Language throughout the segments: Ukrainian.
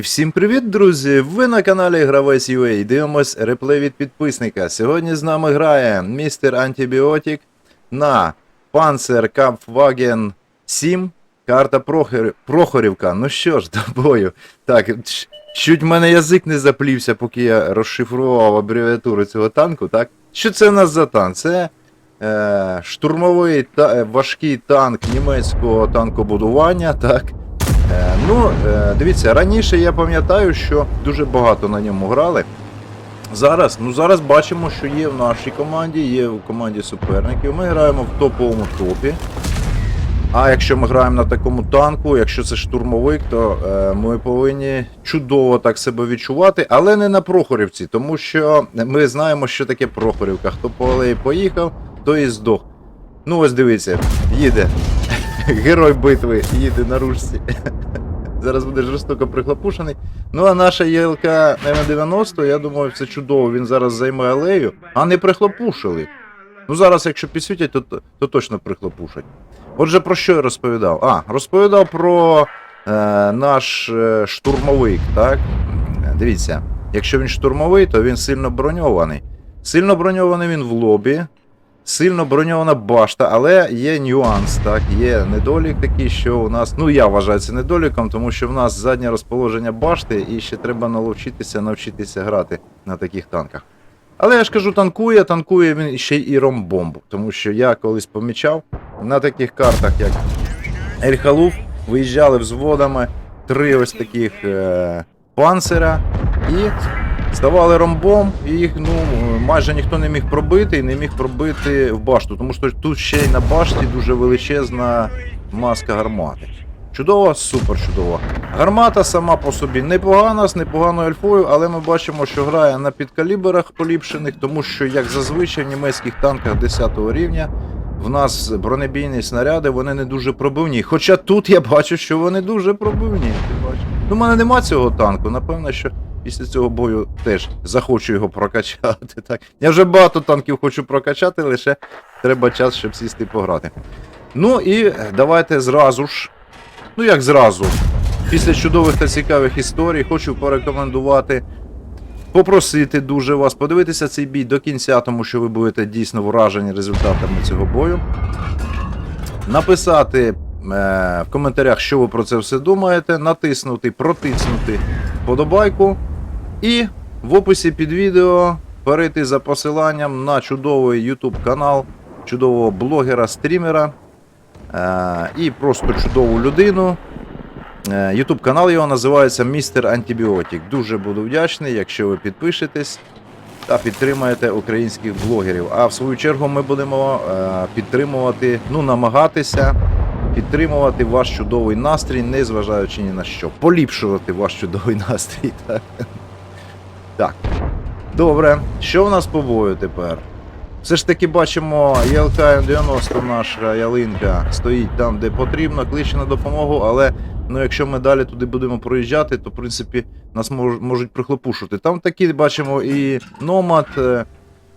І всім привіт, друзі! Ви на каналі Гравець UA. Дивимось реплей від підписника. Сьогодні з нами грає містер Антибіотик на Panzer Kampfwagen 7. Карта Прохор... Прохорівка. Ну що ж, до бою. Так, чуть в мене язик не заплівся, поки я розшифрував абревіатуру цього танку, так? Що це у нас за танк? Це е, штурмовий та... важкий танк німецького танкобудування, так? Е, ну, е, дивіться, раніше я пам'ятаю, що дуже багато на ньому грали. Зараз, ну зараз бачимо, що є в нашій команді, є в команді суперників. Ми граємо в топовому топі. А якщо ми граємо на такому танку, якщо це штурмовик, то е, ми повинні чудово так себе відчувати, але не на Прохорівці, тому що ми знаємо, що таке Прохорівка. Хто по алеї поїхав, той і здох. Ну ось дивіться, їде. Герой битви їде на ручці. Зараз буде жорстоко прихлопушений. Ну а наша ЄЛК М90, я думаю, це чудово. Він зараз займе алею, а не прихлопушили. Ну зараз, якщо підсвітять, то, то точно прихлопушать. Отже, про що я розповідав? А, розповідав про е, наш е, штурмовик, так? Дивіться, якщо він штурмовий, то він сильно броньований. Сильно броньований він в лобі, сильно броньована башта, але є нюанс, так, є недолік такий, що у нас, ну я вважаю це недоліком, тому що в нас заднє розположення башти, і ще треба навчитися навчитися грати на таких танках. Але я ж кажу, танкує, танкує він ще і ромбомбу, тому що я колись помічав на таких картах, як Ельхалуф, виїжджали взводами три ось таких е, панцира і ставали ромбом, і їх ну, майже ніхто не міг пробити і не міг пробити в башту, тому що тут ще й на башті дуже величезна маска гармати. Чудово, супер чудово. Гармата сама по собі непогана, з непоганою альфою, але ми бачимо, що грає на підкаліберах поліпшених, тому що, як зазвичай в німецьких танках 10 рівня, в нас бронебійні снаряди, вони не дуже пробивні. Хоча тут я бачу, що вони дуже пробивні. Ти бачиш? Ну, в мене нема цього танку. Напевно, що після цього бою теж захочу його прокачати. Так. Я вже багато танків хочу прокачати, лише треба час, щоб сісти пограти. Ну і давайте зразу ж. Ну як зразу. Після чудових та цікавих історій хочу порекомендувати, попросити дуже вас подивитися цей бій до кінця, тому що ви будете дійсно вражені результатами цього бою. Написати в коментарях, що ви про це все думаєте, натиснути, протиснути подобайку. І в описі під відео перейти за посиланням на чудовий YouTube канал чудового блогера-стрімера е, і просто чудову людину. Е, YouTube канал його називається Містер Антибіотик. Дуже буду вдячний, якщо ви підпишетесь та підтримаєте українських блогерів. А в свою чергу ми будемо е, підтримувати, ну намагатися підтримувати ваш чудовий настрій, незважаючи ні на що. Поліпшувати ваш чудовий настрій. Так. так. Добре, що в нас по бою тепер? Все ж таки бачимо, ЄЛК М90 наша ялинка стоїть там, де потрібно, кличе на допомогу, але ну, якщо ми далі туди будемо проїжджати, то в принципі нас мож, можуть прихлопушити. Там такі бачимо і Номад, е,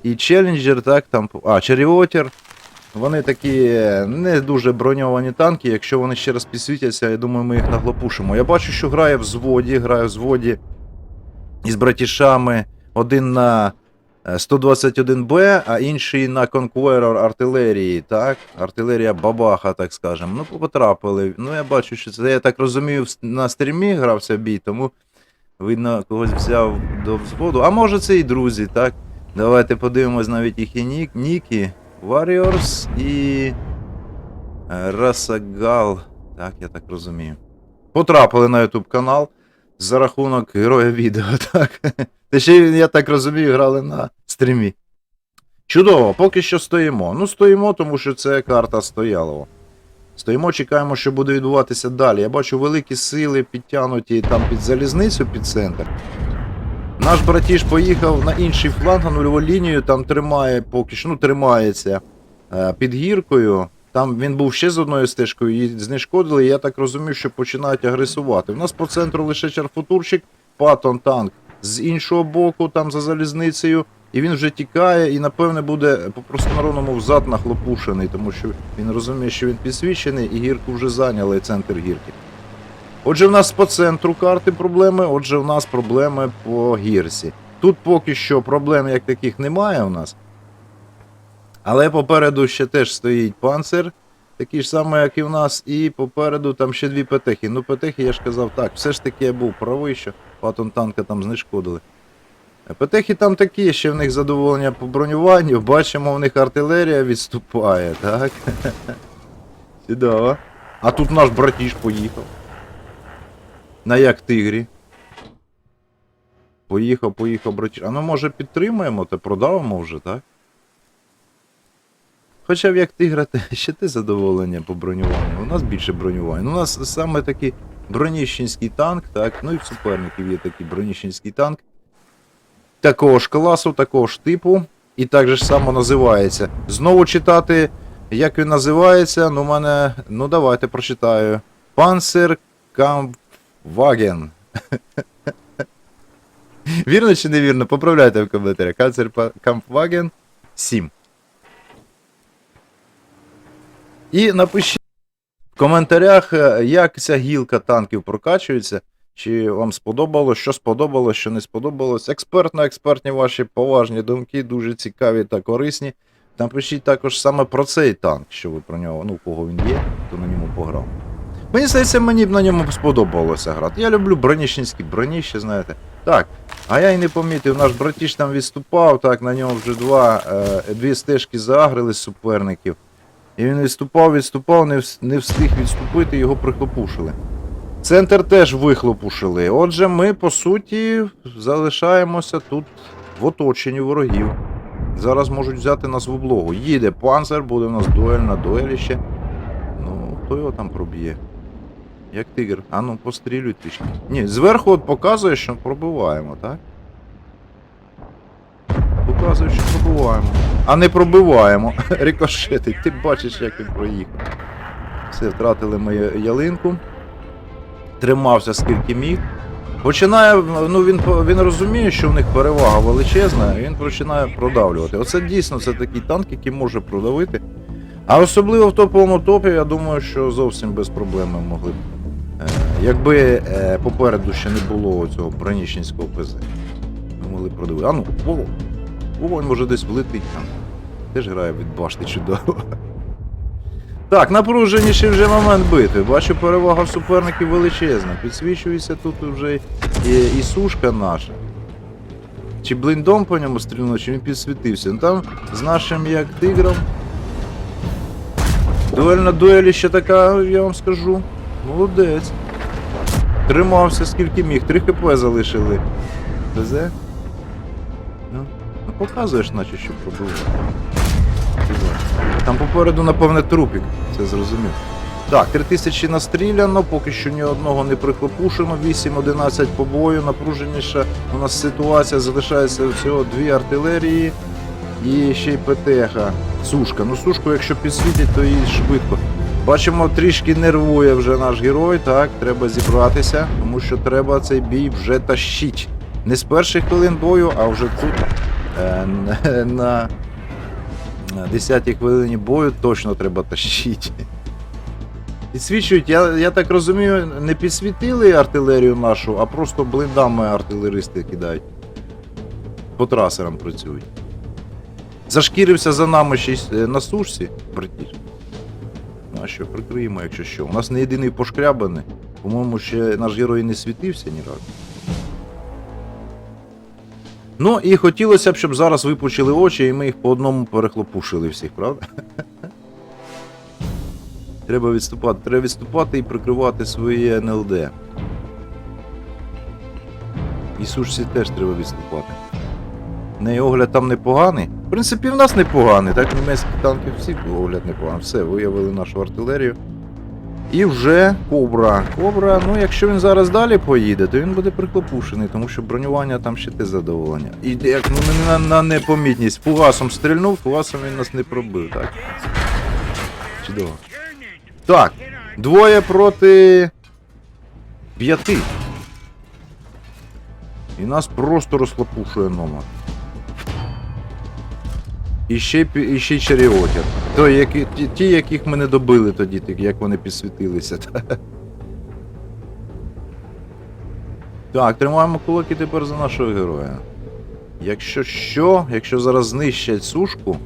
і Челленджер, так, там, а, Черіотер. Вони такі е, не дуже броньовані танки. Якщо вони ще раз підсвітяться, я думаю, ми їх наглопушимо. Я бачу, що грає в зводі, грає в зводі із братішами. Один на е, 121Б, а інший на Conqueror артилерії, так? Артилерія Бабаха, так скажемо. Ну, потрапили. Ну, я бачу, що це, я так розумію, на стрімі грався бій, тому видно, когось взяв до взводу. А може це і друзі, так? Давайте подивимось навіть їхні нік, ніки. Warriors і. е, Расагал. Так, я так розумію. Потрапили на YouTube канал за рахунок героя відео, так. Та ще, я так розумію, грали на стрімі. Чудово, поки що стоїмо. Ну, стоїмо, тому що це карта Стоялова. Стоїмо, чекаємо, що буде відбуватися далі. Я бачу великі сили підтягнуті там під залізницю, під центр. Наш братіш поїхав на інший фланг, на нульову лінію, там тримає поки що, ну, тримається е, під гіркою. Там він був ще з одною стежкою, її знешкодили, і я так розумію, що починають агресувати. У нас по центру лише чарфутурчик, патон танк з іншого боку, там за залізницею. і він вже тікає, і напевне буде по-простонародному взад нахлопушений, тому що він розуміє, що він підсвічений, і гірку вже зайняли центр гірки. Отже, в нас по центру карти проблеми, отже, в нас проблеми по гірсі. Тут поки що проблем як таких немає у нас. Але попереду ще теж стоїть панцир, такий ж самий, як і в нас, і попереду там ще дві петехи. Ну, петехи, я ж казав, так, все ж таки я був правий, що патон танка там знешкодили. Петехи там такі, ще в них задоволення по бронюванню. Бачимо, в них артилерія відступає, так? Чудово. А тут наш братіж поїхав. На як тигрі. Поїхав, поїхав братіж. А ну може підтримаємо та продавимо вже, так? Хоча б як тигра, ще ти задоволення по бронюванню. У нас більше бронювання. Ну, у нас саме такий броніщенський танк, так, ну і в суперників є такий броніщенський танк. Такого ж класу, такого ж типу. І так же ж само називається. Знову читати, як він називається, ну, мене. Ну давайте прочитаю. Panzer Kampfwagen. Вірно чи невірно? Поправляйте в коментарях. Panzer Kampfwagen 7. І напишіть в коментарях, е, як ця гілка танків прокачується. Чи вам сподобалось, що сподобалось, що не сподобалось. Експертно-експертні ваші поважні думки, дуже цікаві та корисні. Напишіть також саме про цей танк, що ви про нього, ну, кого він є, хто на ньому пограв. Мені здається, мені б на ньому сподобалося грати. Я люблю броніщенські броніщі, знаєте. Так, а я й не помітив, наш братіш там відступав, так, на нього вже два, е, дві стежки заагрили з суперників. І він відступав, відступав, не, не встиг відступити, його прихлопушили. Центр теж вихлопушили. Отже, ми, по суті, залишаємося тут в оточенні ворогів. Зараз можуть взяти нас в облогу. Їде панцер, буде у нас дуель на дуелі ще. Ну, хто його там проб'є? Як тигр. А ну, пострілюй трішки. Ні, зверху от показує, що пробиваємо, так? Показує, що пробиваємо. А не пробиваємо. Рикошети, ти бачиш, як він проїхав. Все, втратили ми ялинку. Тримався скільки міг. Починає, ну він, він розуміє, що в них перевага величезна, і він починає продавлювати. Оце дійсно це такий танк, який може продавити. А особливо в топовому топі, я думаю, що зовсім без проблем могли б. Якби е, попереду ще не було цього броніщенського ПЗ. Ми могли б продавити. А ну, вогонь. Вогонь може десь влетить там. Теж грає від башти чудово. Так, напруженіший вже момент битви. Бачу, перевага в суперників величезна. Підсвічується тут вже і, і сушка наша. Чи блиндом по ньому стрільно, чи він підсвітився. Ну там з нашим як тигром. Дуель на дуелі ще така, я вам скажу. Молодець. Тримався скільки міг, 3 хп залишили. ТЗ? Ну, ну показуєш, наче що пробував. Там попереду, напевне, трупік, це зрозумів. Так, 3000 настріляно, поки що ні одного не прихлопушено, 8-11 по бою, напруженіша у нас ситуація, залишається всього дві артилерії і ще й ПТХ. Сушка. Ну сушку, якщо підсвітять, то її швидко. Бачимо, трішки нервує вже наш герой, так, треба зібратися, тому що треба цей бій вже тащить. Не з перших хвилин бою, а вже тут е, на на 10-й хвилині бою точно треба тащити. Підсвічують, я, я так розумію, не підсвітили артилерію нашу, а просто блиндами артилеристи кидають. По трасерам працюють. Зашкірився за нами ще е, на сушці, братіш. Що, прикриємо, якщо що. У нас не єдиний пошкрябаний. По-моєму, ще наш герой не світився ні разу. Ну і хотілося б, щоб зараз випучили очі, і ми їх по одному перехлопушили всіх, правда? Треба відступати. Треба відступати і прикривати своє НЛД. І сушці теж треба відступати. Неї огляд там непоганий. Принципі, в нас непоганий, так німецькі танки всі огляд непоганий. Все, виявили нашу артилерію. І вже Кобра. Кобра, ну якщо він зараз далі поїде, то він буде приклопушений, тому що бронювання там ще те задоволення. І як ну, на, на непомітність. Фугасом стрільнув, фугасом він нас не пробив, так? Чудово. Так, двоє проти п'яти. І нас просто розхлопушує номер. І ще, і ще й Чаріотір. Той, які, ті, яких ми не добили тоді, як вони підсвітилися. Так, тримаємо кулаки тепер за нашого героя. Якщо що, якщо зараз знищать сушку,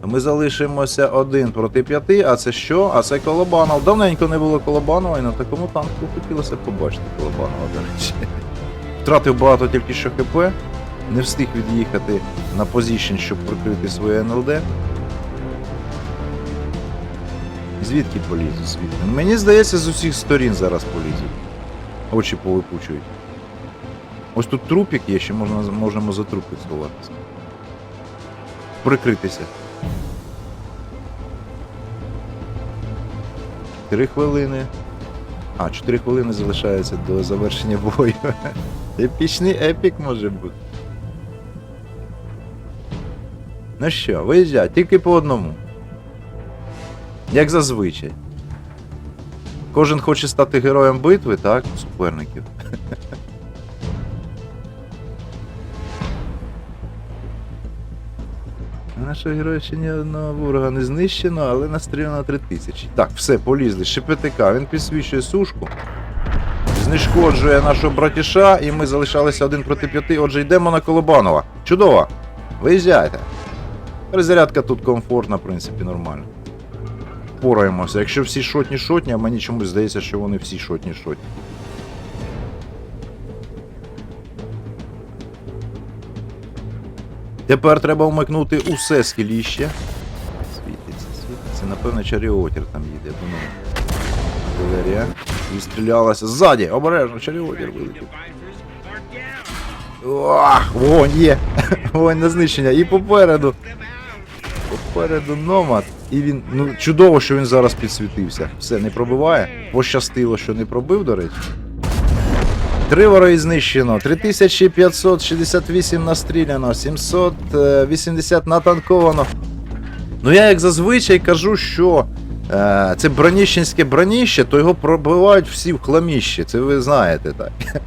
то ми залишимося один проти п'яти, а це що? А це Колобанов. Давненько не було Колобанова, і на такому танку хотілося побачити Колобанова, до речі. Втратив багато тільки що ХП, не встиг від'їхати на позішн, щоб прикрити своє НЛД. Звідки полізу? Звідки? Мені здається, з усіх сторін зараз полізуть. Очі повипучують. Ось тут трупик є, ще можна, можемо за трупик сховатися. Прикритися. Три хвилини. А, 4 хвилини залишається до завершення бою. Епічний епік може бути. Ну що, виїжджай, тільки по одному. Як зазвичай. Кожен хоче стати героєм битви, так? Суперників. Нашого героя ще ні одного ворога не знищено, але настріляно 3000. Так, все, полізли. ШПТК, він підсвічує сушку. Знешкоджує нашого братіша, і ми залишалися один проти п'яти. Отже, йдемо на Колобанова. Чудово! Виїжджайте. Перезарядка тут комфортна, в принципі, нормально. Пораємося. Якщо всі шотні шотні, а мені чомусь здається, що вони всі шотні шотні. Тепер треба вмикнути усе скеліще. Світиться, світиться. Напевно, чаріотір там їде. Артилерія. Відстрілялася. Ззаді! Обережно, чаріотір вилетів. Ох, вогонь є. Вогонь на знищення. І попереду. Попереду номад. І він. Ну, чудово, що він зараз підсвітився. Все, не пробиває. Пощастило, що не пробив, до речі. Три вороги знищено, 3568 настріляно, 780 натанковано. Ну я як зазвичай кажу, що е, це броніщенське броніще, то його пробивають всі в хламіще. Це ви знаєте так.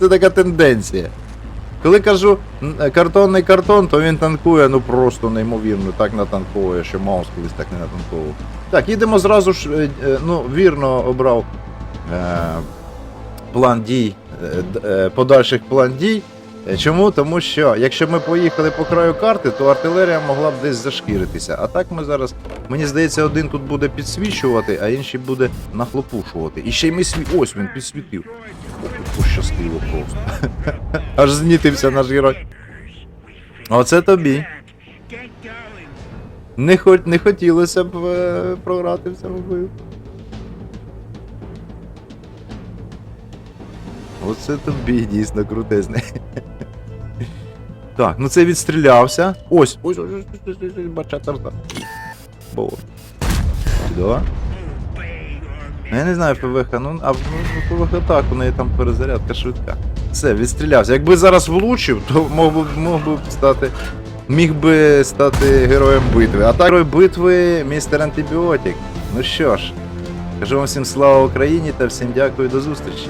Це така тенденція. Коли кажу е, картонний картон, то він танкує ну просто неймовірно, так натанковує, що Маус колись так не натанковував. Так, їдемо зразу ж, е, е, ну, вірно обрав е, план дій, е, подальших план дій. Чому? Тому що якщо ми поїхали по краю карти, то артилерія могла б десь зашкіритися. А так ми зараз, мені здається, один тут буде підсвічувати, а інший буде нахлопушувати. І ще й ми сві... Ось він підсвітив. Пощастило просто. Аж знітився наш герой. Оце тобі. Не, хо... не хотілося б е, програти в цьому бою. Оце тобі дійсно крутезне. Так, ну це відстрілявся. Ось, ось, ось, ось, ось, ось, ось, бачата рта. Бо. Чудово. Ну, Я не знаю ПВХ, ну а в ну, ПВХ так, у неї там перезарядка швидка. Все, відстрілявся. Якби зараз влучив, то мог би, мог би стати. Міг би стати героєм битви. А так герой битви містер Антибіотик. Ну що ж, кажу вам всім слава Україні та всім дякую до зустрічі.